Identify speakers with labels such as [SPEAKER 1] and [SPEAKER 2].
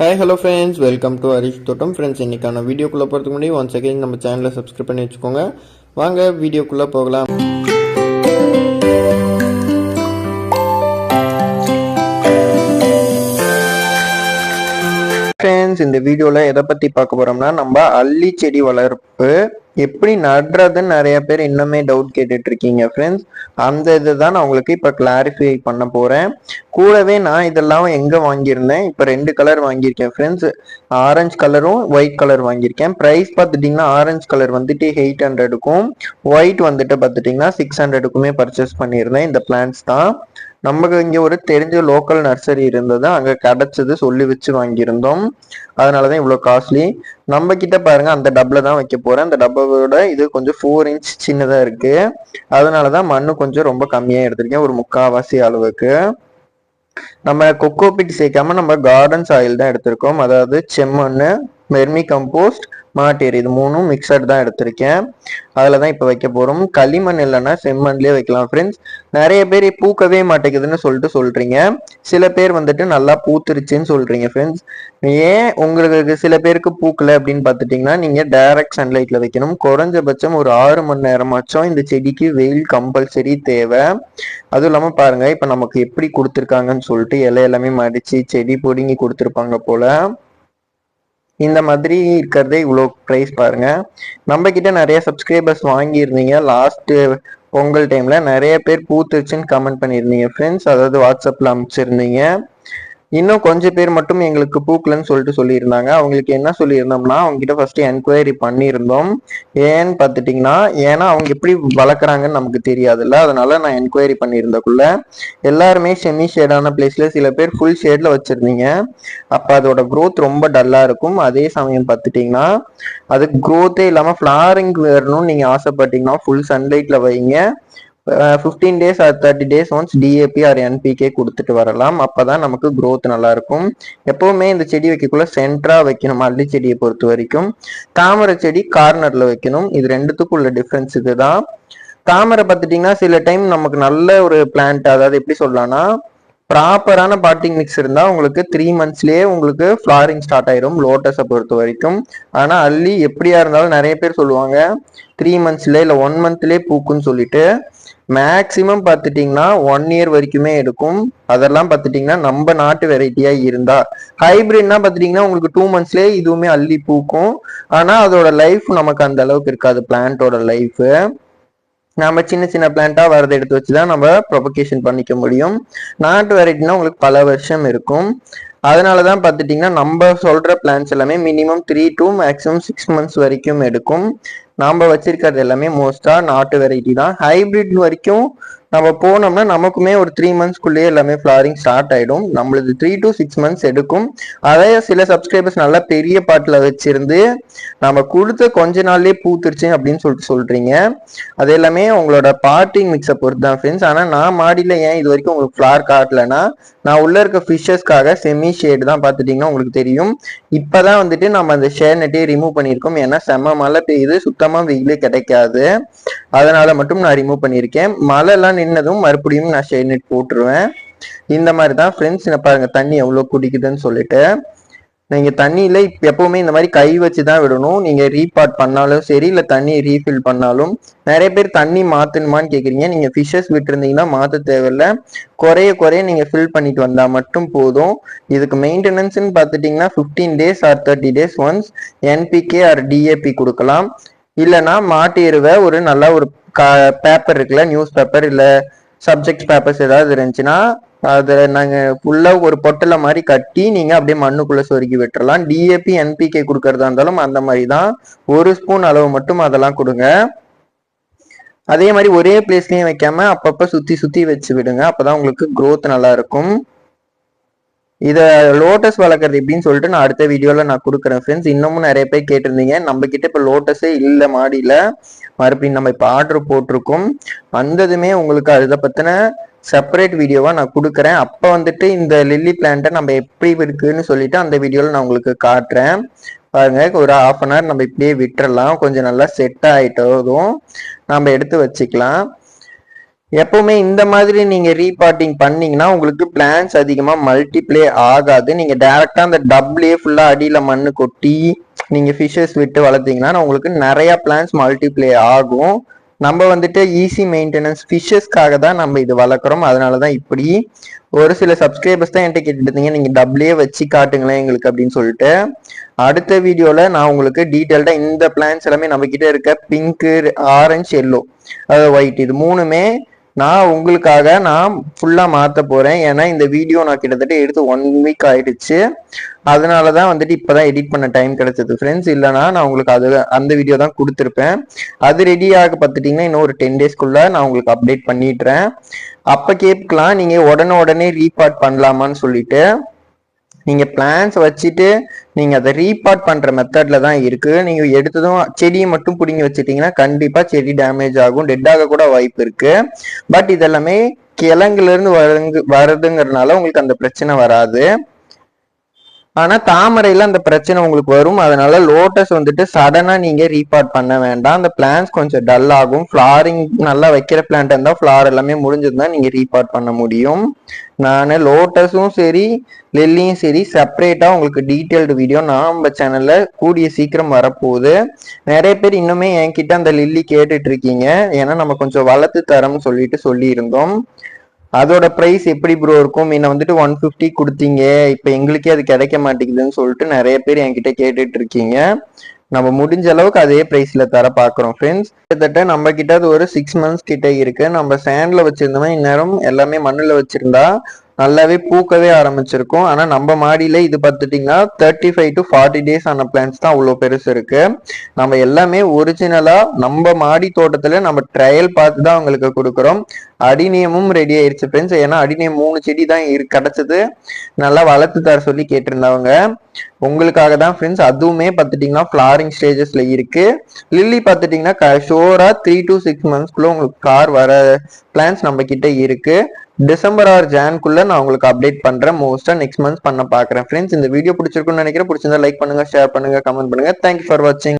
[SPEAKER 1] Hi hello friends welcome to Harish தோட்டம் friends இன்றைக்கான வீடியோக்குள்ளே போகிறதுக்கு முன்னாடி ஒன் செகண்ட் நம்ம சேனலை சப்ஸ்கிரைப் பண்ணி வச்சுக்கோங்க. வாங்க வீடியோக்குள்ளே போகலாம். ஃப்ரெண்ட்ஸ் இந்த வீடியோவில் எதை பற்றி பார்க்க போகிறோம்னா நம்ம அள்ளி செடி வளர்ப்பு எப்படி நடுறதுன்னு நிறைய பேர் இன்னுமே டவுட் கேட்டுட்டு இருக்கீங்க ஃப்ரெண்ட்ஸ் அந்த இது தான் நான் உங்களுக்கு இப்போ கிளாரிஃபை பண்ண போகிறேன் கூடவே நான் இதெல்லாம் எங்கே வாங்கியிருந்தேன்? இப்போ ரெண்டு கலர் வாங்கியிருக்கேன் ஃப்ரெண்ட்ஸ் ஆரஞ்சு கலரும் ஒயிட் கலர் வாங்கியிருக்கேன். ப்ரைஸ் பார்த்துட்டிங்கன்னா ஆரஞ்சு கலர் வந்துட்டு எயிட் ஹண்ட்ரடுக்கும் ஒயிட் வந்துட்டு பார்த்துட்டிங்கன்னா சிக்ஸ் ஹண்ட்ரடுக்குமே பர்ச்சேஸ் பண்ணியிருந்தேன். இந்த பிளான்ஸ் தான். நமக்கு இங்கே ஒரு தெரிஞ்ச லோக்கல் நர்சரி இருந்தது. அங்கே கிடச்சது சொல்லி வச்சு வாங்கியிருந்தோம். அதனால தான் இவ்வளோ காஸ்ட்லி நம்ம கிட்ட பாருங்க அந்த டப்பில் தான் வைக்க போகிறேன் அந்த டப்பாவோட இது கொஞ்சம் ஃபோர் இன்ச் சின்னதாக இருக்கு. அதனால தான் மண்ணு கொஞ்சம் ரொம்ப கம்மியாக எடுத்திருக்கேன். ஒரு முக்காவாசி அளவுக்கு. நம்ம கொக்கோ பிட் சேர்க்காம நம்ம கார்டன் சாயில் தான் எடுத்திருக்கோம். அதாவது செம்மண் வெர்மி கம்போஸ்ட் மாட்டேரி. இது மூணும் மிக்சட் தான் எடுத்திருக்கேன். அதில் தான் இப்போ வைக்க போகிறோம் களிமண் இல்லைன்னா செம்மண்லேயே வைக்கலாம் ஃப்ரெண்ட்ஸ் நிறைய பேர் பூக்கவே மாட்டேங்குதுன்னு சொல்லிட்டு சொல்கிறீங்க சில பேர் வந்துட்டு நல்லா பூத்துருச்சுன்னு சொல்கிறீங்க ஃப்ரெண்ட்ஸ் ஏன் உங்களுக்கு சில பேருக்கு பூக்கலை அப்படின்னு பார்த்துட்டிங்கன்னா நீங்கள் டைரக்ட் சன்லைட்டில் வைக்கணும். குறைஞ்சபட்சம் ஒரு ஆறு மணி நேரமாச்சும் இந்த செடிக்கு வெயில் கம்பல்சரி தேவை. அதுவும் இல்லாமல் பாருங்கள் இப்போ நமக்கு எப்படி கொடுத்துருக்காங்கன்னு சொல்லிட்டு இலை எல்லாமே மடித்து செடி பொடுங்கி கொடுத்துருப்பாங்க போல். இந்த மாதிரி இருக்கிறதே இவ்வளோ ப்ரைஸ் பாருங்க. நம்ம கிட்ட நிறைய சப்ஸ்கிரைபர்ஸ் வாங்கியிருந்தீங்க. லாஸ்ட் பொங்கல் டைம்ல நிறைய பேர் பூத்துருச்சுன்னு கமெண்ட் பண்ணியிருந்தீங்க. ஃப்ரெண்ட்ஸ் அதாவது வாட்ஸ்அப்ல அனுப்பிச்சிருந்தீங்க. இன்னும் கொஞ்சம் பேர் மட்டும் எங்களுக்கு பூக்கலன்னு சொல்லிட்டு சொல்லியிருந்தாங்க. அவங்களுக்கு என்ன சொல்லியிருந்தோம்னா அவங்க கிட்ட ஃபர்ஸ்ட் என்கொயரி பண்ணியிருந்தோம். ஏன்னு பார்த்துட்டிங்கன்னா ஏன்னா அவங்க எப்படி வளர்க்குறாங்கன்னு நமக்கு தெரியாதுல்ல. அதனால நான் என்கொயரி பண்ணியிருந்தக்குள்ள எல்லாருமே செமி ஷேடான பிளேஸ்ல சில பேர் ஃபுல் ஷேட்ல வச்சிருந்தீங்க. அப்போ அதோட க்ரோத் ரொம்ப டல்லாக இருக்கும். அதே சமயம் பார்த்துட்டிங்கன்னா அது க்ரோத்தே இல்லாமல் ஃப்ளாரிங் வரணும்னு நீங்கள் ஆசைப்பட்டீங்கன்னா ஃபுல் சன்லைட்டில் வைங்க. Fifteen days or thirty days once DAP or NPK கொடுத்துட்டு வரலாம். அப்போ தான் நமக்கு க்ரோத் நல்லாயிருக்கும். எப்போவுமே இந்த செடி வைக்கக்குள்ள சென்டராக வைக்கணும். அள்ளி செடியை பொறுத்த வரைக்கும். தாமரை செடி கார்னரில் வைக்கணும். இது ரெண்டுத்துக்கும் உள்ள டிஃப்ரென்ஸ் இதுதான். தாமரை பார்த்துட்டிங்கன்னா சில டைம் நமக்கு நல்ல ஒரு பிளான்ட் அதாவது எப்படி சொல்லலாம்னா ப்ராப்பரான பாட்டிங் மிக்ஸ் இருந்தால் உங்களுக்கு த்ரீ மந்த்ஸ்லேயே உங்களுக்கு ஃப்ளாரிங் ஸ்டார்ட் ஆயிரும் லோட்டஸை பொறுத்த வரைக்கும். ஆனால் அள்ளி எப்படியா இருந்தாலும் நிறைய பேர் சொல்லுவாங்க த்ரீ மந்த்ஸ்ல இல்லை ஒன் மந்த்லேயே பூக்குன்னு சொல்லிட்டு. மேக்சிமம் பார்த்துட்டிங்கன்னா ஒன் இயர் வரைக்குமே எடுக்கும். அதெல்லாம் பார்த்துட்டிங்கன்னா நம்ம நாட்டு வெரைட்டியாக இருந்தா. ஹைபிரிட்னா பார்த்துட்டிங்கன்னா உங்களுக்கு டூ மந்த்ஸ்லேயே இதுவுமே அள்ளி பூக்கும். ஆனால் அதோட லைஃப் நமக்கு அந்த அளவுக்கு இருக்காது. பிளான்ட்டோட லைஃபு நம்ம சின்ன சின்ன பிளான்ட்டாக வரதை எடுத்து வச்சு தான் நம்ம ப்ரொபகேஷன் பண்ணிக்க முடியும். நாட்டு வெரைட்டினா உங்களுக்கு பல வருஷம் இருக்கும். அதனால தான் பார்த்துட்டிங்கன்னா நம்ம சொல்கிற பிளான்ஸ் எல்லாமே minimum three two maximum six months வரைக்கும் எடுக்கும். நாம் வச்சிருக்கிறது எல்லாமே மோஸ்ட்டாக நாட்டு வெரைட்டி தான். ஹைபிரிட் வரைக்கும் நம்ம போனோம்னா நமக்குமே ஒரு த்ரீ மந்த்ஸ்க்குள்ளேயே எல்லாமே ஃப்ளாரிங் ஸ்டார்ட் ஆகிடும் நம்மளுக்கு த்ரீ டு சிக்ஸ் மந்த்ஸ் எடுக்கும். அதே சில சப்ஸ்கிரைபர்ஸ் நல்லா பெரிய பாட்டில் வச்சிருந்து நம்ம கொடுத்த கொஞ்ச நாள்லேயே பூத்துருச்சு அப்படின்னு சொல்லிட்டு சொல்கிறீங்க அது எல்லாமே உங்களோட பார்ட்டிங் மிக்ஸை பொறுத்து தான் ஃப்ரெண்ட்ஸ் ஆனால் நான் மாடியில் ஏன் இது வரைக்கும் உங்களுக்கு ஃப்ளார் காட்டலன்னா நான் உள்ளே இருக்க ஃபிஷ்ஷஸ்க்காக செமி ஷேடு தான் பார்த்துட்டிங்கன்னா உங்களுக்கு தெரியும். இப்போதான் வந்துட்டு நம்ம அந்த ஷேர் நெட்டே ரிமூவ் பண்ணியிருக்கோம். ஏன்னா செம்ம மழை பெய்யுது. சுத்தமாக வெயிலே கிடைக்காது. அதனால மட்டும் நான் ரிமூவ் பண்ணியிருக்கேன். மழைலாம் நின்னதும் மறுபடியும் நான் ஷேர் நெட் போட்டுருவேன். இந்த மாதிரி தான் ஃப்ரெண்ட்ஸ் பாருங்க தண்ணி எவ்வளோ குடிக்குதுன்னு சொல்லிட்டு. நீங்கள் தண்ணியில் எப்போவுமே இந்த மாதிரி கை வச்சு தான் விடணும். நீங்கள் ரீபாட் பண்ணாலும் சரி இல்லை தண்ணி ரீஃபில் பண்ணாலும் நிறைய பேர் தண்ணி மாற்றணுமான்னு கேட்குறீங்க நீங்கள் ஃபிஷ்ஷஸ் விட்டுருந்தீங்கன்னா மாற்ற தேவையில்ல. குறைய குறைய நீங்கள் ஃபில் பண்ணிட்டு வந்தால் மட்டும் போதும். இதுக்கு மெயின்டெனன்ஸ்னு பார்த்துட்டிங்கன்னா fifteen days or thirty days once NPK or DAP கொடுக்கலாம். இல்லைன்னா மாட்டு எருவை ஒரு நல்ல ஒரு பேப்பர் இருக்குல்ல நியூஸ் பேப்பர் இல்லை சப்ஜெக்ட் பேப்பர்ஸ் ஏதாவது இருந்துச்சுன்னா அதை நாங்கள் ஃபுல்லாக ஒரு பொட்டலை மாதிரி கட்டி நீங்கள் அப்படியே மண்ணுக்குள்ளே சொருக்கி விட்டுறலாம். டிஏபி என்பிகே கொடுக்கறதா இருந்தாலும் அந்த மாதிரி தான் ஒரு ஸ்பூன் அளவு மட்டும் அதெல்லாம் கொடுங்க. அதே மாதிரி ஒரே பிளேஸ்லயும் வைக்காம அப்பப்போ சுற்றி சுற்றி வச்சு விடுங்க. அப்போதான் உங்களுக்கு க்ரோத் நல்லா இருக்கும். இதை லோட்டஸ் வளர்க்குறது எப்படின்னு சொல்லிட்டு நான் அடுத்த வீடியோவில் நான் கொடுக்குறேன். ஃப்ரெண்ட்ஸ் இன்னமும் நிறைய பேர் கேட்டிருந்தீங்க. நம்ம கிட்ட இப்போ லோட்டஸே இல்லை மாடியில். மறுபடியும் நம்ம இப்போ ஆர்டர் போட்டிருக்கோம். வந்ததுமே உங்களுக்கு அதை பற்றின செப்பரேட் வீடியோவாக நான் கொடுக்குறேன். அப்போ வந்துட்டு இந்த லில்லி பிளான்ட்டை நம்ம எப்படி இருக்குன்னு சொல்லிட்டு அந்த வீடியோவில் நான் உங்களுக்கு காட்டுறேன். பாருங்க ஒரு ஆஃப் அன் ஹவர் நம்ம இப்படியே விட்டுறலாம். கொஞ்சம் நல்லா செட் ஆகிட்டதும் நம்ம எடுத்து வச்சுக்கலாம். எப்பவுமே இந்த மாதிரி நீங்க ரீபார்ட்டிங் பண்ணீங்கன்னா உங்களுக்கு பிளான்ஸ் அதிகமா மல்டிப்ளே ஆகாது. நீங்க டைரக்டா அந்த டபுளே ஃபுல்லா அடியில மண்ணு கொட்டி நீங்க ஃபிஷஸ் விட்டு வளர்த்தீங்கன்னா உங்களுக்கு நிறைய பிளான்ஸ் மல்டிப்ளே ஆகும். நம்ம வந்துட்டு ஈஸி மெயின்டெனன்ஸ் ஃபிஷஸ்க்காக தான் நம்ம இது வளர்க்குறோம். அதனால தான் இப்படி ஒரு சில சப்ஸ்கிரைபர்ஸ் தான் என்கிட்ட கேட்டுருந்தீங்க நீங்கள் டபுளே வச்சு காட்டுங்களேன் எங்களுக்கு அப்படின்னு சொல்லிட்டு. அடுத்த வீடியோவில் நான் உங்களுக்கு டீட்டெயில்டாக இந்த பிளான்ஸ் எல்லாமே நம்ம இருக்க பிங்க்கு ஆரஞ்சு எல்லோ அதாவது ஒயிட் இது மூணுமே நான் உங்களுக்காக நான் ஃபுல்லாக மாற்ற போகிறேன் ஏன்னா இந்த வீடியோ நான் கிட்டத்தட்ட எடுத்து ஒன் வீக் ஆயிடுச்சு. அதனால தான் வந்துட்டு இப்பதான் எடிட் பண்ண டைம் கிடைச்சது. ஃப்ரெண்ட்ஸ் இல்லைனா நான் உங்களுக்கு அது அந்த வீடியோ தான் கொடுத்துருப்பேன். அது ரெடி ஆக பார்த்துட்டிங்கன்னா இன்னும் ஒரு டென் டேஸ்க்குள்ளே நான் உங்களுக்கு அப்டேட் பண்ணிடுறேன். அப்போ கேட்கலாம் நீங்கள் உடனே உடனே ரீபார்ட் பண்ணலாமான்னு சொல்லிட்டு. நீங்கள் பிளான்ஸ் வச்சுட்டு நீங்கள் அதை ரீபார்ட் பண்ணுற மெத்தடில் தான் இருக்குது நீங்கள் எடுத்ததும் செடியை மட்டும் பிடுங்கி வச்சுட்டிங்கன்னா கண்டிப்பாக செடி டேமேஜ் ஆகும். டெட்டாக கூட வாய்ப்பு இருக்குது பட் இதெல்லாமே கிழங்குலேருந்து இருந்து வருதுங்கிறதுனால உங்களுக்கு அந்த பிரச்சனை வராது. ஆனா தாமரையில அந்த பிரச்சனை உங்களுக்கு வரும். அதனால லோட்டஸ் வந்துட்டு சடனா நீங்க ரீபார்ட் பண்ண வேண்டாம். அந்த பிளான்ஸ் கொஞ்சம் டல் ஆகும். ஃபிளாரிங் நல்லா வைக்கிற பிளான்ட் இருந்தா ஃபிளார் எல்லாமே முடிஞ்சிருந்தால் நீங்க ரீபார்ட் பண்ண முடியும். நான் லோட்டஸும் சரி லில்லியும் சரி செப்பரேட்டா உங்களுக்கு டீட்டெயில்டு வீடியோ நம்ம சேனல்ல கூடிய சீக்கிரம் வரப்போகுது. நிறைய பேர் இன்னுமே என்கிட்ட அந்த லில்லி கேட்டுட்டு இருக்கீங்க. ஏன்னா நம்ம கொஞ்சம் வளர்த்து தரோம்னு சொல்லிட்டு சொல்லியிருந்தோம். அதோட ப்ரைஸ் எப்படி ப்ரோ இருக்கும்? என்ன வந்துட்டு ஒன் ஃபிஃப்டி கொடுத்தீங்க. இப்போ எங்களுக்கே அது கிடைக்க மாட்டேங்குதுன்னு சொல்லிட்டு நிறைய பேர் என்கிட்ட கேட்டுட்டு இருக்கீங்க. நம்ம முடிஞ்ச அளவுக்கு அதே ப்ரைஸில் தர பாக்குறோம் ஃப்ரெண்ட்ஸ் கிட்டத்தட்ட நம்ம கிட்ட அது ஒரு சிக்ஸ் மந்த்ஸ் கிட்ட இருக்கு. நம்ம சேண்ட்ல வச்சிருந்தோம்னா இந்நேரம் எல்லாமே மண்ணில் வச்சிருந்தா நல்லாவே பூக்கவே ஆரம்பிச்சிருக்கும். ஆனால் நம்ம மாடியில் இது பார்த்துட்டிங்கன்னா thirty five to forty days ஆன பிளான்ஸ் தான் அவ்வளோ பெருசு இருக்கு. நம்ம எல்லாமே ஒரிஜினலாக நம்ம மாடி தோட்டத்தில் நம்ம ட்ரையல் பார்த்து தான் அவங்களுக்கு கொடுக்குறோம். அடிநியமும் ரெடி ஆயிடுச்சு ஃப்ரெண்ட்ஸ் ஏன்னா அடிநியம் மூணு செடி தான் இரு கிடச்சது. நல்லா வளர்த்து தர சொல்லி கேட்டிருந்தவங்க. உங்களுக்காக தான் ஃப்ரெண்ட்ஸ் அதுவுமே பார்த்துட்டிங்கன்னா ஃப்ளாரிங் ஸ்டேஜஸில் இருக்கு. லில்லி பார்த்துட்டிங்கன்னா ஷோராக த்ரீ டு சிக்ஸ் மந்த்ஸ்க்குள்ளே உங்களுக்கு கார் வர பிளான்ஸ் நம்ம கிட்ட இருக்கு. டிசம்பர் ஆர் ஜான்குள்ள நான் உங்களுக்கு அப்டேட் பண்றேன். மோஸ்டா நெக்ஸ்ட் மந்த் பண்ண பாக்குறேன். ஃப்ரெண்ட்ஸ் இந்த வீடியோ பிடிச்சிருக்குன்னு நினைக்கிறேன். பிடிச்சிருந்தா லைக் பண்ணுங்க ஷேர் பண்ணுங்க கமெண்ட் பண்ணுங்க. தேங்க்யூ ஃபார் வாட்சிங்